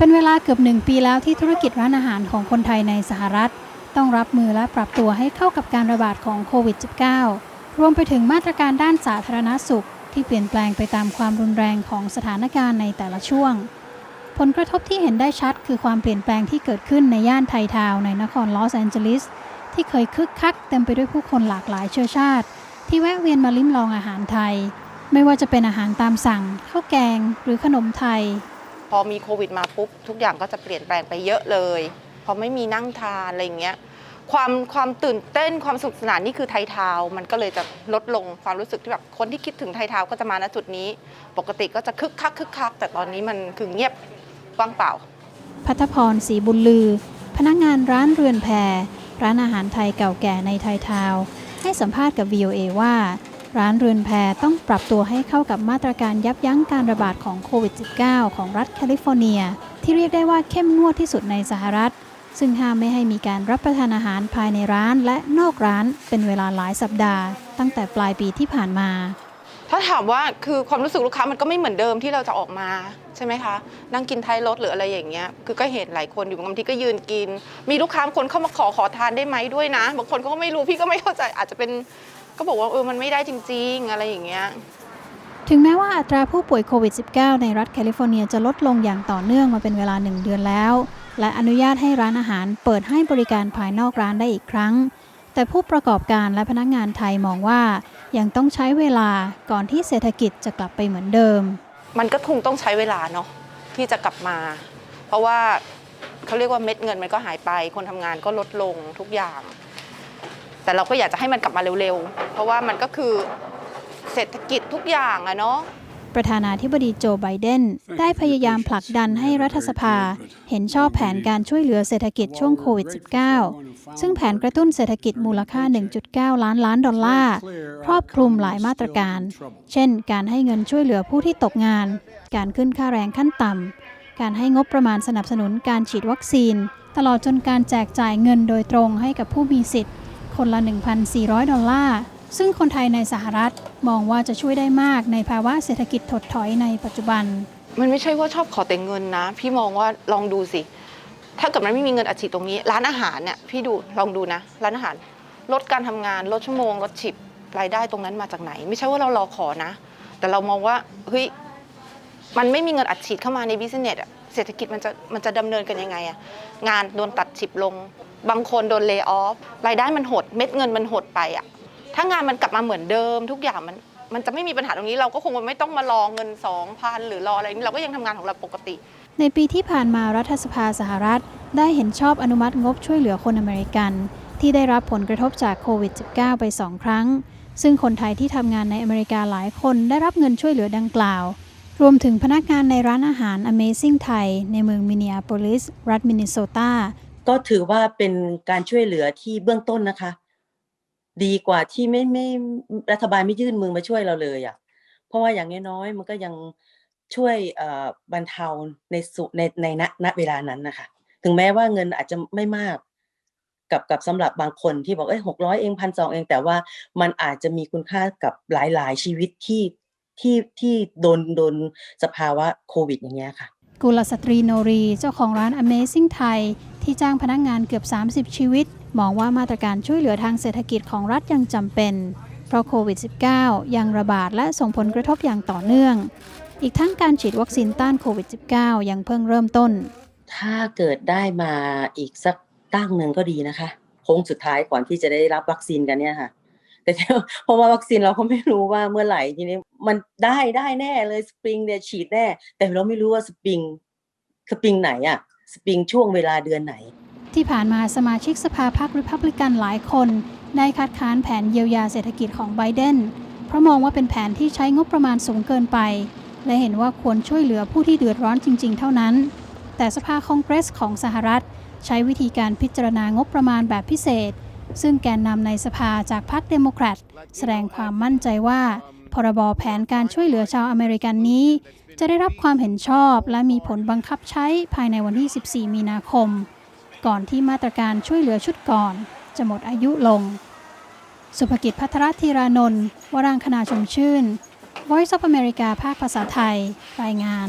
เป็นเวลาเกือบหนึ่งปีแล้วที่ธุรกิจร้านอาหารของคนไทยในสหรัฐ ต้องรับมือและปรับตัวให้เข้ากับการระบาดของโควิด -19 รวมไปถึงมาตรการด้านสาธารณสุข ที่เปลี่ยนแปลงไปตามความรุนแรงของสถานการณ์ในแต่ละช่วง ผลกระทบที่เห็นได้ชัดคือความเปลี่ยนแปลงที่เกิดขึ้นในย่านไททาวในนครลอสแอนเจลิสที่เคยคึกคักเต็มไปด้วยผู้คนหลากหลายเชื้อชาติ ที่แวะเวียนมาลิ้มลองอาหารไทย ไม่ว่าจะเป็นอาหารตามสั่งข้าวแกง หรือขนมไทย พอมีโควิดมาปุ๊บทุกอย่างก็จะเปลี่ยนแปลงไปเยอะเลย พอไม่มีนั่งทานอะไรอย่างเงี้ยความความตื่นเต้นความสนุกสนานนี่คือไทยทาวมันก็เลยจะลดลงความรู้สึกที่แบบคนที่คิดถึงไทยทาวก็จะมาณจุดนี้ ปกติก็จะคึกคักคึกคักแต่ตอนนี้มันคือเงียบว่างเปล่า พัทพรศรีบุญลือ พนักงานร้านเรือนแพรร้านอาหารไทยเก่าแก่ในไทยทาวให้สัมภาษณ์กับ VOA ว่า ร้านเรือนแพต้องปรับตัวให้เข้ากับมาตรการยับยั้งการระบาดของโควิด -19 ของรัฐแคลิฟอร์เนีย ที่เรียกได้ว่าเข้มงวดที่สุดในสหรัฐ ซึ่งห้ามไม่ให้มีการรับประทานอาหารภายในร้านและนอกร้านเป็นเวลาหลายสัปดาห์ ตั้งแต่ปลายปีที่ผ่านมา ถ้าถามว่าคือความรู้สึกลูกค้ามันก็ไม่เหมือนเดิมที่เราจะออกมาใช่ไหมคะนั่งกินท้ายรถหรืออะไรอย่างเงี้ยคือก็เห็นหลายคนอยู่บางทีก็ยืนกิน มีลูกค้าบางคนเข้ามาขอขอทานได้ไหมด้วยนะบางคนก็ไม่รู้พี่ก็ไม่เข้าใจอาจจะเป็น ก็บอกว่าเออมันไม่ได้จริง ๆ อะไรอย่างเงี้ยถึงแม้ว่าอัตราผู้ป่วยโควิด -19 ในรัฐแคลิฟอร์เนียจะลดลงอย่างต่อเนื่องมาเป็นเวลาหนึ่งเดือนแล้ว และอนุญาตให้ร้านอาหารเปิดให้บริการภายนอกร้านได้อีกครั้ง แต่ผู้ประกอบการและพนักงานไทยมองว่ายังต้องใช้เวลาก่อนที่เศรษฐกิจจะกลับไปเหมือนเดิม มันก็คงต้องใช้เวลาเนาะที่จะกลับมา เพราะว่าเขาเรียกว่าเม็ดเงินมันก็หายไป คนทำงานก็ลดลงทุกอย่าง แต่เราก็อยากจะให้มันกลับมาเร็วๆ เพราะว่ามันก็คือเศรษฐกิจทุกอย่างอะเนาะประธานาธิบดีโจไบเดนได้พยายามผลักดันให้รัฐสภา เห็นชอบแผนการช่วยเหลือเศรษฐกิจช่วงโควิด -19 ซึ่งแผนกระตุ้นเศรษฐกิจมูลค่า 1.9 ล้านล้านดอลลาร์ ครอบคลุมหลายมาตรการ เช่น การให้เงินช่วยเหลือผู้ที่ตกงาน การขึ้นค่าแรงขั้นต่ำ การให้งบประมาณสนับสนุนการฉีดวัคซีน ตลอดจนการแจกจ่ายเงินโดยตรงให้กับผู้มีสิทธิ์ คนละ 1,400 ดอลลาร์ ซึ่งคนไทยในสหรัฐมองว่าจะช่วยได้มากในภาวะเศรษฐกิจถดถอยในปัจจุบัน มันไม่ใช่ว่าชอบขอแต่เงินนะ พี่มองว่าลองดูสิ ถ้าเกิดมันไม่มีเงินอัดฉีดตรงนี้ ร้านอาหารเนี่ยพี่ดูลองดูนะ ร้านอาหาร ลดการทำงานลดชั่วโมงลดฉิบรายได้ตรงนั้นมาจากไหน ไม่ใช่ว่าเรารอขอนะ แต่เรามองว่าเฮ้ยมันไม่มีเงินอัดฉีดเข้ามาในบิสเนสเศรษฐกิจมันจะมันจะดำเนินกันยังไงอะงานโดนตัดฉิบลง บางคนโดนเลิกออฟรายได้มันหดเม็ดเงินมันหดไปอะถ้างานมันกลับมาเหมือนเดิม ทุกอย่างมันมันจะไม่มีปัญหาตรงนี้เราก็คงไม่ต้องมารอเงินสองพันหรือรออะไรนี่เราก็ยังทำงานของเราปกติ ในปีที่ผ่านมารัฐสภาสหรัฐ ได้เห็นชอบอนุมัติงบช่วยเหลือคนอเมริกัน ที่ได้รับผลกระทบจากโควิด -19 ไป 2 ครั้ง ซึ่งคนไทยที่ทำงานในอเมริกาหลายคนได้รับเงินช่วยเหลือดังกล่าว รวมถึงพนักงานในร้านอาหาร Amazing Thai ในเมืองมินนิอาโพลิส รัฐมินนิโซตา ก็ถือว่าเป็นการช่วยเหลือที่เบื้องต้นนะคะ ดีกว่าที่ไม่ไม่รัฐบาลไม่ยื่นมือมาช่วยเราเลยอะ่ะเพราะว่าอย่างน้อยๆมันก็ยังช่วยบรรเทาในสุในในณณเวลานั้นนะคะ ถึงแม้ว่าเงินอาจจะไม่มากกับกับสำหรับบางคนที่บอกเอ้ยหกร้อยเองพันสองเอง แต่ว่ามันอาจจะมีคุณค่ากับหลาย ๆ ชีวิตที่ที่ที่โดนโดนสภาวะโควิดอย่างเงี้ยค่ะ กุลสตรีโนรี เจ้าของร้าน Amazing Thai ที่จ้างพนักงานเกือบ 30 ชีวิต มองว่ามาตรการช่วยเหลือทางเศรษฐกิจของรัฐยังจำเป็น เพราะโควิด -19 ยังระบาดและส่งผลกระทบอย่างต่อเนื่อง อีกทั้งการฉีดวัคซีนต้านโควิด -19 ยังเพิ่งเริ่มต้น ถ้าเกิดได้มาอีกสักตั้งหนึ่งก็ดีนะคะโค้งสุดท้ายก่อนที่จะได้รับวัคซีนกันเนี่ยค่ะแต่เพราะว่าวัคซีนเราก็ไม่รู้ว่าเมื่อไหร่ทีนี้มันได้ได้แน่เลยสปริงเนี่ยฉีดแน่ แต่เราไม่รู้ว่าสปริงสปริงไหนอะ สปริงช่วงเวลาเดือนไหน ที่ผ่านมาสมาชิกสภาพรรคริพับลิกันหลายคน ได้คัดค้านแผนเยียวยาเศรษฐกิจของไบเดนเพราะมองว่าเป็นแผนที่ใช้งบประมาณสูงเกินไป และเห็นว่าควรช่วยเหลือผู้ที่เดือดร้อนจริง ๆ เท่านั้น แต่สภาคองเกรสของสหรัฐ ใช้วิธีการพิจารณางบประมาณแบบพิเศษ ซึ่งแกนนำในสภาจากพรรคเดโมแครตแสดงความมั่นใจว่า พรบแผนการช่วยเหลือชาวอเมริกันนี้ จะได้รับความเห็นชอบและมีผลบังคับใช้ภายในวันที่ 14 มีนาคม ก่อนที่มาตรการช่วยเหลือชุดก่อน จะหมดอายุลง สุภกิจพัทรธีรานนท์วรางคณาชมชื่น Voice of America ภาคภาษาไทย รายงาน